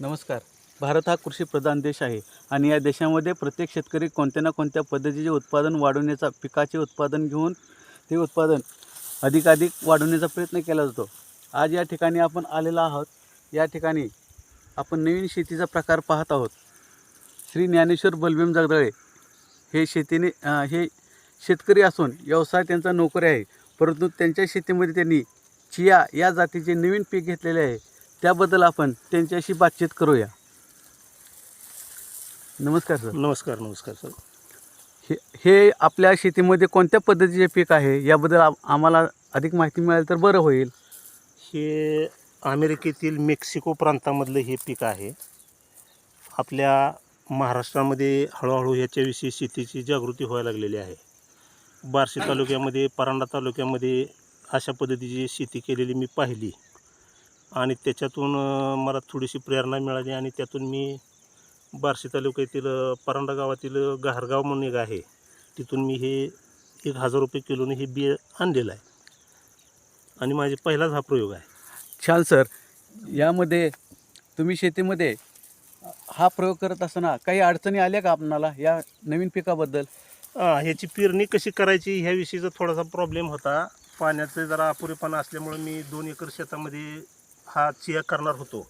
नमस्कार. भारत हा कृषीप्रधान देश आहे आणि या देशामध्ये प्रत्येक शेतकरी कोणत्या ना कोणत्या पद्धतीचे उत्पादन वाढवण्याचा पिकाचे उत्पादन घेऊन ते उत्पादन अधिकाधिक वाढवण्याचा प्रयत्न केला जातो. आज या ठिकाणी आपण आलेलो आहोत. या ठिकाणी आपण नवीन शेतीचा प्रकार पाहत आहोत. श्री ज्ञानेश्वर बलभीम जगदाळे हे शेतीने हे शेतकरी असून व्यवसाय त्यांचा नोकरी आहे. परंतु त्यांच्या शेतीमध्ये त्यांनी चिया या जातीचे नवीन पीक घेतलेले आहे. त्याबद्दल आपण त्यांच्याशी बातचीत करूया. नमस्कार सर. नमस्कार नमस्कार सर. हे हे आपल्या शेतीमध्ये कोणत्या पद्धतीचे पीक आहे? याबद्दल आम- आम्हाला अधिक माहिती मिळाली तर बरं होईल. हे अमेरिकेतील मेक्सिको प्रांतामधलं हे पीक आहे. आपल्या महाराष्ट्रामध्ये हळूहळू ह्याच्याविषयी शेतीची जागृती व्हायला लागलेली आहे. बार्शी तालुक्यामध्ये परांडा तालुक्यामध्ये अशा पद्धतीची शेती केलेली मी पाहिली. आणि त्याच्यातून मला थोडीशी प्रेरणा मिळाली आणि त्यातून मी बार्शी तालुक्यातील परांडा गावातील गहारगाव म्हणून एक आहे. तिथून मी हे एक हजार रुपये किलोने हे बी आणलेलं आहे. आणि माझे पहिलाच हा प्रयोग आहे. छान सर. यामध्ये तुम्ही शेतीमध्ये हा प्रयोग करत असताना काही अडचणी आल्या का आपणाला या नवीन पिकाबद्दल? ह्याची पेरणी कशी करायची ह्या विषयीचा थोडासा प्रॉब्लेम होता. पाण्याचे जरा अपुरेपणा असल्यामुळे मी दोन एकर शेतामध्ये हा चिया करणार होतो.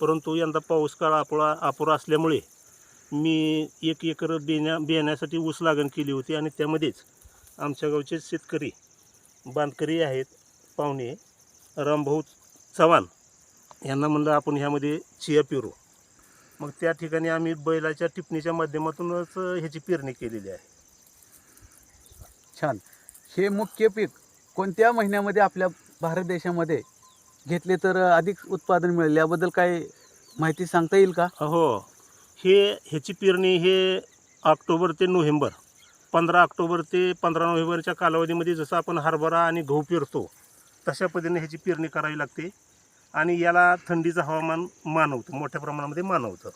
परंतु यंदा पाऊस काळ अपुरा अपुरा असल्यामुळे मी एक एकर बेण्या बियाण्यासाठी ऊस लागण केली होती आणि त्यामध्येच आमच्या गावचे शेतकरी बांधकरी आहेत पाहुणे रामभाऊ चव्हाण यांना म्हणलं आपण ह्यामध्ये चिया पेरू. मग त्या ठिकाणी आम्ही बैलाच्या टिपणीच्या माध्यमातूनच ह्याची पेरणी केलेली आहे. छान. हे मुख्य पीक कोणत्या महिन्यामध्ये आपल्या भारत देशामध्ये घेतले तर अधिक उत्पादन मिळेल. याबद्दल काय माहिती सांगता येईल का? हो. हे ह्याची पेरणी हे ऑक्टोबर ते नोव्हेंबर पंधरा ऑक्टोबर ते पंधरा नोव्हेंबरच्या कालावधीमध्ये जसं आपण हरभरा आणि गहू पेरतो तशा पद्धतीने ह्याची पेरणी करावी लागते आणि याला थंडीचं हवामान मानवतं मोठ्या प्रमाणामध्ये मानवतं.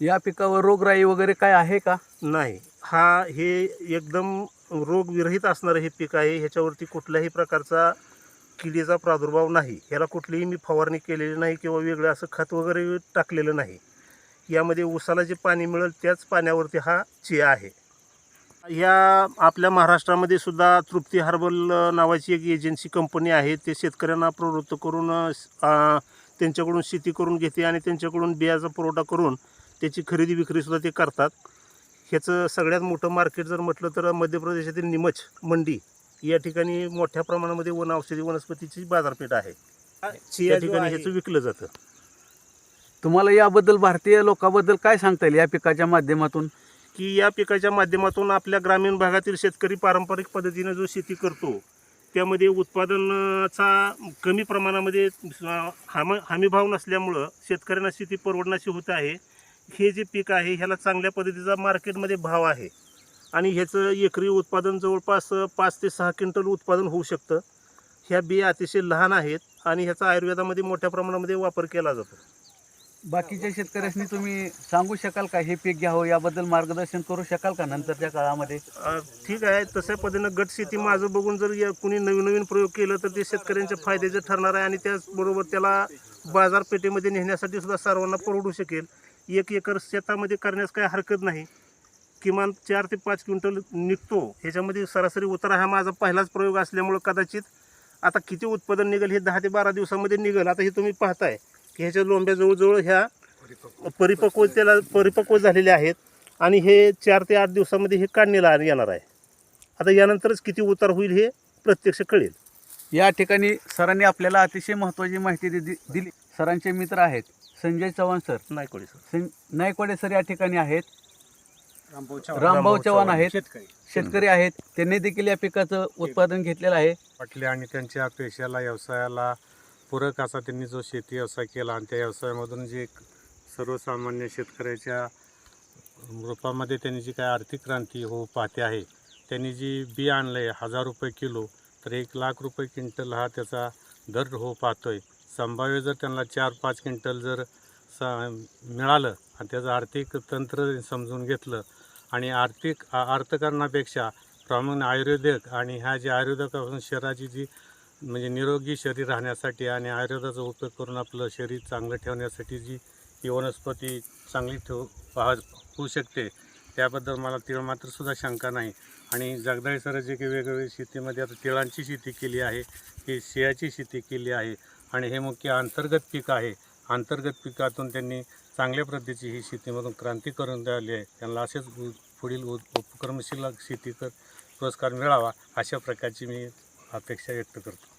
या पिकावर रोगराई वगैरे काय आहे का? नाही. हा हे एकदम रोगविरहित असणारं हे पीक आहे. ह्याच्यावरती कुठल्याही प्रकारचा किडीचा प्रादुर्भाव नाही. ह्याला कुठलीही मी फवारणी केलेली नाही किंवा वेगळं असं खत वगैरे टाकलेलं नाही. यामध्ये उसाला जे पाणी मिळेल त्याच पाण्यावरती हा चिया आहे. या आपल्या महाराष्ट्रामध्ये सुद्धा तृप्ती हर्बल नावाची एक एजन्सी कंपनी आहे. ते शेतकऱ्यांना प्रवृत्त करून त्यांच्याकडून शेती करून घेते आणि त्यांच्याकडून बियाचा पुरवठा करून त्याची खरेदी विक्रीसुद्धा ते करतात. ह्याचं सगळ्यात मोठं मार्केट जर म्हटलं तर मध्य प्रदेशातील निमच मंडी या ठिकाणी मोठ्या प्रमाणामध्ये वन औषधी वनस्पतीची बाजारपेठ आहे. या ठिकाणी ह्याचं विकलं जातं. तुम्हाला याबद्दल भारतीय लोकांबद्दल काय सांगता येईल या पिकाच्या माध्यमातून? की या पिकाच्या माध्यमातून आपल्या ग्रामीण भागातील शेतकरी पारंपरिक पद्धतीनं जो शेती करतो त्यामध्ये उत्पादनाचा कमी प्रमाणामध्ये हम हमीभाव नसल्यामुळं शेतकऱ्यांना शेती परवडण्याची होत आहे. हे जे पीक आहे ह्याला चांगल्या पद्धतीचा मार्केटमध्ये भाव आहे. आणि ह्याचं एकरी उत्पादन जवळपास पाच ते सहा क्विंटल उत्पादन होऊ शकतं. ह्या बिया अतिशय लहान आहेत आणि ह्याचा आयुर्वेदामध्ये मोठ्या प्रमाणामध्ये वापर केला जातो. बाकीच्या शेतकऱ्यांनी तुम्ही सांगू शकाल का हे पीक घ्यावं याबद्दल मार्गदर्शन करू शकाल का नंतरच्या काळामध्ये? ठीक आहे तशा पद्धतीनं गट शेती माझं बघून जर या कुणी नवीन नवीन प्रयोग केलं तर ते शेतकऱ्यांच्या फायद्याचं ठरणार आहे आणि त्याचबरोबर त्याला बाजारपेठेमध्ये नेण्यासाठी सुद्धा सर्वांना परवडू शकेल. एक एकर शेतामध्ये करण्यास काही हरकत नाही. किमान चार ते पाच क्विंटल निघतो. ह्याच्यामध्ये सरासरी उतारा हा माझा पहिलाच प्रयोग असल्यामुळं कदाचित आता किती उत्पादन निघेल हे दहा ते बारा दिवसामध्ये निघेल. आता हे तुम्ही पाहताय की ह्याच्या लोंब्या जवळजवळ ह्या परिपक्व त्याला परिपक्व झालेल्या आहेत आणि हे चार ते आठ दिवसामध्ये हे काढणीला येणार आहे. आता यानंतरच किती उतार होईल हे प्रत्यक्ष कळेल. या ठिकाणी सरांनी आपल्याला अतिशय महत्त्वाची माहिती दि- दिली. सरांचे मित्र आहेत संजय चव्हाण सर. कोणी सर. सं नायकवाडे सर या ठिकाणी आहेत. रामभाऊ रामभाऊ चव्हाण आहेत. शेतकरी. शेतकरी आहेत. त्यांनी देखील या पिकाचं उत्पादन घेतलेलं आहे. वाटले आणि त्यांच्या पेशाला व्यवसायाला पूरक असा त्यांनी जो शेती व्यवसाय केला आणि त्या व्यवसायामधून जे एक सर्वसामान्य शेतकऱ्याच्या रूपामध्ये त्यांनी जी काय आर्थिक क्रांती हो पाहते आहे त्यांनी जी बी आणलं आहे हजार रुपये किलो तर एक लाख रुपये क्विंटल हा त्याचा दर हो पाहतोय. संभाव्य जर त्यांना चार पाच क्विंटल जर स मिळालं आणि त्याचं आर्थिक तंत्र समजून घेतलं. आणि आर्थिक अर्थकारणापेक्षा प्रामुख्याने आयुर्वेदिक आणि ह्या जे आयुर्वेदापासून शरीराची जी म्हणजे निरोगी शरीर राहण्यासाठी आणि आयुर्वेदाचा उपयोग करून आपलं शरीर चांगलं ठेवण्यासाठी जी ही वनस्पती चांगली ठेव पाहा होऊ शकते त्याबद्दल मला तिळ मात्र सुद्धा शंका नाही. आणि जगदाळे सर जे काही वेगवेगळे शेतीमध्ये आता तिळांची शेती केली आहे की सियाची शेती केली आहे आणि हे मुख्य अंतर्गत पीक आहे. अंतर्गत पिकातून त्यांनी चांगल्या पद्धतीची ही शेतीमधून क्रांती करून द्याली आहे. त्यांना असेच पुढील उपक्रमशील शेती कर पुरस्कार मिळावा अशा प्रकारची मी अपेक्षा व्यक्त करतो.